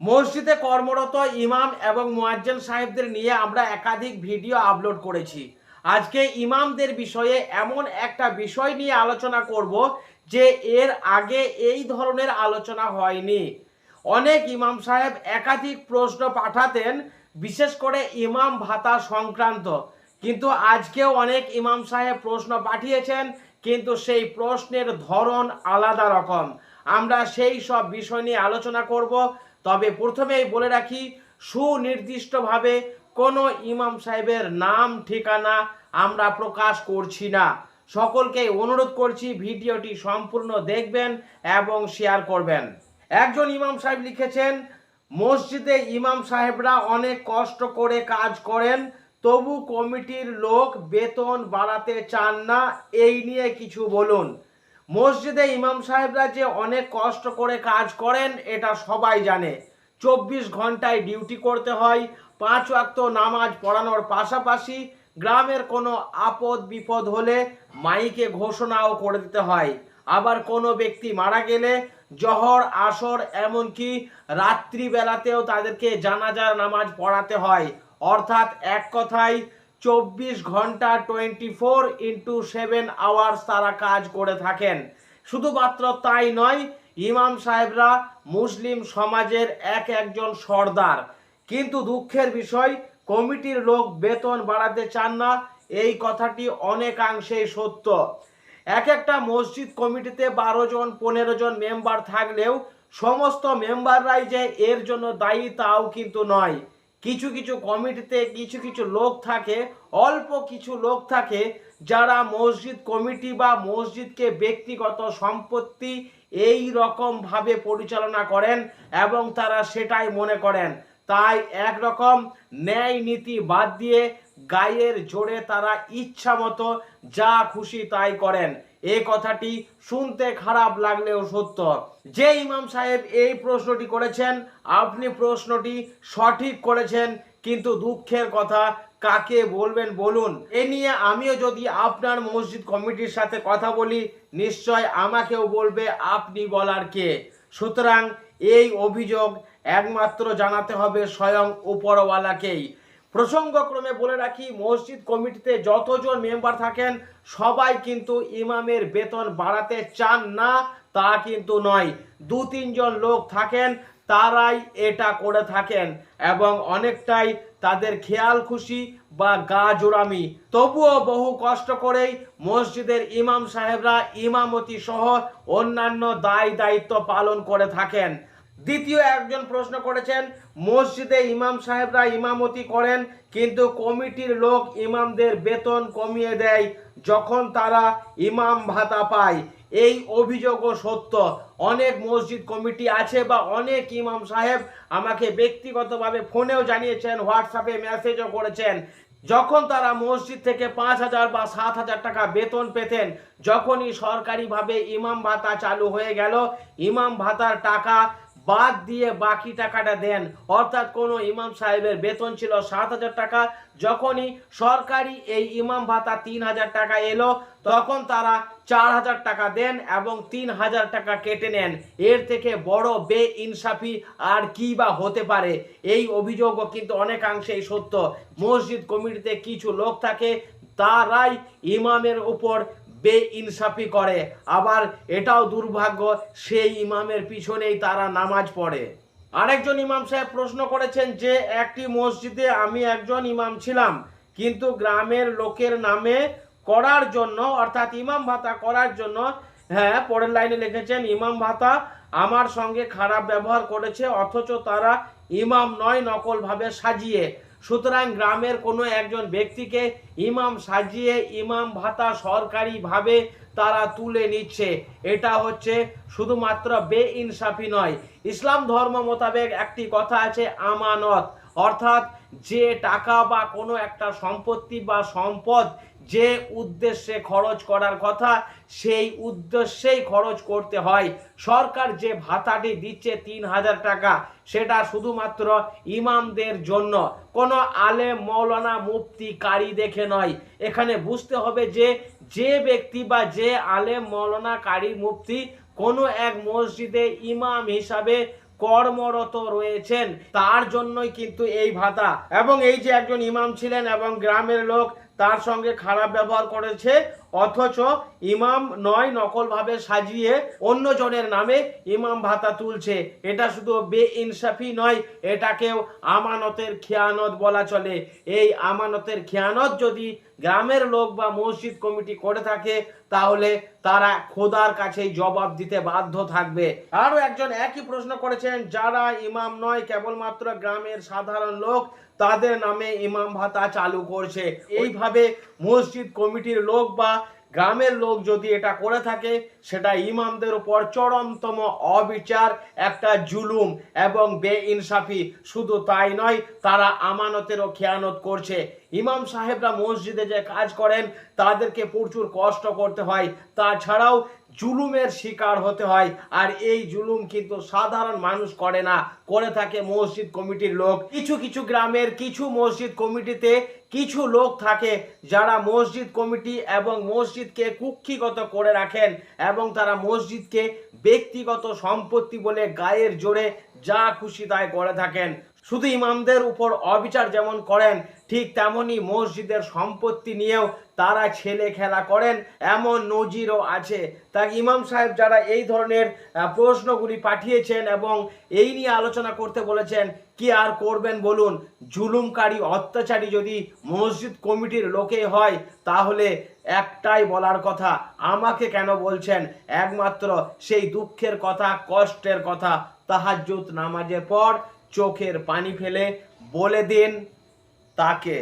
মসজিদে কর্মরত ইমাম এবং মুয়াজ্জেন সাহেবদের নিয়ে আমরা একাধিক ভিডিও আপলোড করেছি। আজকে ইমামদের বিষয়ে এমন একটা বিষয় নিয়ে আলোচনা করব যে এর আগে এই ধরনের আলোচনা হয়নি। অনেক ইমাম সাহেব একাধিক প্রশ্ন পাঠাতেন, বিশেষ করে ইমাম ভাতা সংক্রান্ত। কিন্তু আজকেও অনেক ইমাম সাহেব প্রশ্ন পাঠিয়েছেন, কিন্তু সেই প্রশ্নের ধরন আলাদা রকম। আমরা সেই সব বিষয় নিয়ে আলোচনা করব। তবে প্রথমেই বলে রাখি, সুনির্দিষ্টভাবে কোনো ইমাম সাহেবের নাম, ঠিকানা আমরা প্রকাশ করছি না। সকলকে অনুরোধ করছি ভিডিওটি সম্পূর্ণ দেখবেন এবং শেয়ার করবেন। একজন ইমাম সাহেব লিখেছেন, মসজিদে ইমাম সাহেবরা অনেক কষ্ট করে কাজ করেন, তবু কমিটির লোক বেতন বাড়াতে চান না, এই নিয়ে কিছু বলুন। মসজিদে ইমাম সাহেবরা যে অনেক কষ্ট করে কাজ করেন, এটা সবাই জানে। চব্বিশ ঘন্টায় ডিউটি করতে হয়, পাঁচ ওয়াক্ত নামাজ পড়ানোর পাশাপাশি গ্রামের কোনো আপদ বিপদ হলে মাইকে ঘোষণাও করে দিতে হয়। আবার কোনো ব্যক্তি মারা গেলে জহর, আসর, এমনকি রাত্রিবেলাতেও তাদেরকে জানাজার নামাজ পড়াতে হয়। অর্থাৎ এক কথায় চব্বিশ ঘণ্টা twenty four into seven hours তারা কাজ করে থাকেন। শুধুমাত্র তাই নয়, ইমাম সাহেবরা মুসলিম সমাজের এক একজন সর্দার। কিন্তু দুঃখের বিষয়, কমিটির লোক বেতন বাড়াতে চান না, এই কথাটি অনেকাংশেই সত্য। এক একটা মসজিদ কমিটিতে বারো জন, পনেরো জন মেম্বার থাকলেও সমস্ত মেম্বাররাই যে এর জন্য দায়ী তাও কিন্তু নয়। কিছু কিছু কমিটিতে কিছু কিছু লোক থাকে, অল্প কিছু লোক থাকে যারা মসজিদ কমিটি বা মসজিদকে ব্যক্তিগত সম্পত্তি এই রকম ভাবে পরিচালনা করেন এবং তারা সেটাই মনে করেন। তাই একরকম ন্যায় নীতি বাদ দিয়ে গায়ের জোরে তারা ইচ্ছা মতো যা খুশি তাই করেন। এই কথাটি শুনতে খারাপ লাগলেও সত্য। যে ইমাম সাহেব এই প্রশ্নটি করেছেন, আপনি প্রশ্নটি সঠিক করেছেন, কিন্তু দুঃখের কথা, কাকে বলবেন বলুন। এ নিয়ে আমিও যদি আপনার মসজিদ কমিটির সাথে কথা বলি, নিশ্চয় আমাকেও বলবে আপনি বলার কে। সুতরাং এই অভিযোগ একমাত্র জানাতে হবে স্বয়ং উপরওয়ালাকেই। প্রসঙ্গক্রমে বলে রাখি, মসজিদ কমিটিতে যতজন মেম্বার থাকেন, সবাই কিন্তু ইমামের বেতন বাড়াতে চান না, তা কিন্তু নয়। দু, তিনজন লোক থাকেন, তারাই এটা করে থাকেন এবং অনেকটাই তাদের খেয়াল খুশি বা গা জোড়ামি তবুও বহু কষ্ট করেই মসজিদের ইমাম সাহেবরা ইমামতি সহ অন্যান্য দায় দায়িত্ব পালন করে থাকেন। দ্বিতীয় একজন প্রশ্ন করেছেন, মসজিদে ইমাম সাহেবরা ইমামতি করেন, কিন্তু কমিটির লোক ইমামদের বেতন কমিয়ে দেয় যখন তারা ইমাম ভাতা পায়। এই অভিযোগও সত্য। অনেক মসজিদ কমিটি আছে বা অনেক ইমাম সাহেব আমাকে ব্যক্তিগতভাবে ফোনেও জানিয়েছেন, হোয়াটসঅ্যাপে মেসেজও করেছেন। যখন তারা মসজিদ থেকে পাঁচ হাজার বা সাত হাজার টাকা বেতন পেতেন, যখনই সরকারিভাবে ইমাম ভাতা চালু হয়ে গেল, ইমাম ভাতার টাকা বাদ দিয়ে বাকি টাকাটা দেন। অর্থাৎ কোনো ইমাম সাহেবের বেতন ছিল সাত হাজার টাকা। যখনই সরকারি এই ইমাম ভাতা তিন হাজার টাকা এলো, তখন তারা চার হাজার টাকা দেন এবং তিন হাজার টাকা কেটে নেন। এর থেকে বড় বে ইনসাফি আর কি বা হতে পারে? এই অভিযোগও কিন্তু অনেকাংশেই সত্য। মসজিদ কমিটিতে কিছু লোক থাকে, তারাই ইমামের উপর বে ইনসাফি করে। আবার এটাও দুর্ভাগ্য, সেই ইমামের পিছনেই তারা নামাজ পড়ে। আরেকজন ইমাম সাহেব প্রশ্ন করেছেন যে, একটি মসজিদে আমি একজন ইমাম ছিলাম, কিন্তু গ্রামের লোকের নামে করার জন্য, অর্থাৎ ইমাম ভাতা করার জন্য হ্যাঁ পরের লাইনে লিখেছেন, ইমাম ভাতা আমার সঙ্গে খারাপ ব্যবহার করেছে, অথচ তারা ইমাম নয়, নকলভাবে সাজিয়ে সুতরাং গ্রামের কোনো একজন ব্যক্তিকে ইমাম সাজিয়ে ইমাম ভাতা সরকারিভাবে তারা তুলে নিচ্ছে। এটা হচ্ছে শুধুমাত্র বে ইনসাফি নয়। ইসলাম ধর্ম মোতাবেক একটি কথা আছে, আমানত। অর্থাৎ যে টাকা বা কোনো একটা সম্পত্তি বা সম্পদ যে উদ্দেশ্যে খরচ করার কথা, সেই উদ্দেশ্যেই খরচ করতে হয়। সরকার যে ভাতাটি দিচ্ছে তিন হাজার টাকা, সেটা শুধুমাত্র ইমামদের জন্য। কোনো আলেম মৌলানা মুফতি কারি দেখে নয়। এখানে বুঝতে হবে যে যে ব্যক্তি বা যে আলেম মৌলানা কারি মুফতি কোনো এক মসজিদে ইমাম হিসাবে কর্মরত রয়েছেন, তার জন্যই কিন্তু এই ভাতা। এবং এই যে একজন ইমাম ছিলেন এবং গ্রামের লোক তার সঙ্গে খারাপ ব্যবহার করেছে, অথচ ইমাম নয় নকলভাবে সাজিয়ে অন্যজনের নামে ইমাম ভাতা তুলছে। এটা শুধু বে ইনসাফি নয়, এটাকেও আমানতের খেয়ানত বলা চলে। এই আমানতের খেয়ানত যদি গ্রামের লোক বা মসজিদ কমিটি করে থাকে, তাহলে তারা খোদার কাছেই জবাব দিতে বাধ্য থাকবে। আরও একজন একই প্রশ্ন করেছেন, যারা ইমাম নয়, কেবলমাত্র গ্রামের সাধারণ লোক তাদের নামে ইমাম ভাতা চালু করছে। এইভাবে মসজিদ কমিটির লোক বা গ্রামের লোক যদি এটা করে থাকে সেটা ইমামদের উপর চরমতম অবিচার একটা জুলুম এবং বেইনসাফি। শুধু তাই নয় তারা আমানতেরও খেয়ানত করছে। ইমাম সাহেবরা মসজিদে যে কাজ করেন তাদেরকে প্রচুর কষ্ট করতে হয়। তাছাড়াও জুলুমের শিকার হতে হয়। আর এই জুলুম কিন্তু সাধারণ মানুষ করে না। করে থাকে মসজিদ কমিটির লোক। কিছু কিছু গ্রামের কিছু মসজিদ কমিটিতে কিছু লোক থাকে যারা মসজিদ কমিটি এবং মসজিদকে কুক্ষিগত করে রাখেন এবং তারা মসজিদকে ব্যক্তিগত সম্পত্তি বলে গায়ের জোরে যা খুশি তাই করে থাকেন। শুধু ইমামদের উপর অবিচার যেমন করেন ঠিক তেমনি মসজিদের সম্পত্তি নিয়েও তারা ছেলে খেলা করেন, এমন নজিরও আছে। তাই ইমাম সাহেব যারা এই ধরনের প্রশ্নগুলি পাঠিয়েছেন এবং এই নিয়ে আলোচনা করতে বলেছেন, কি আর করবেন বলুন? জুলুমকারী অত্যাচারী যদি মসজিদ কমিটির লোকে হয়, তাহলে একটাই বলার কথা, আমাকে কেন বলছেন? একমাত্র সেই দুঃখের কথা, কষ্টের কথা, তাহাজ্জুদ নামাজের পর চোখের পানি ফেলে বলে দিন। তাকে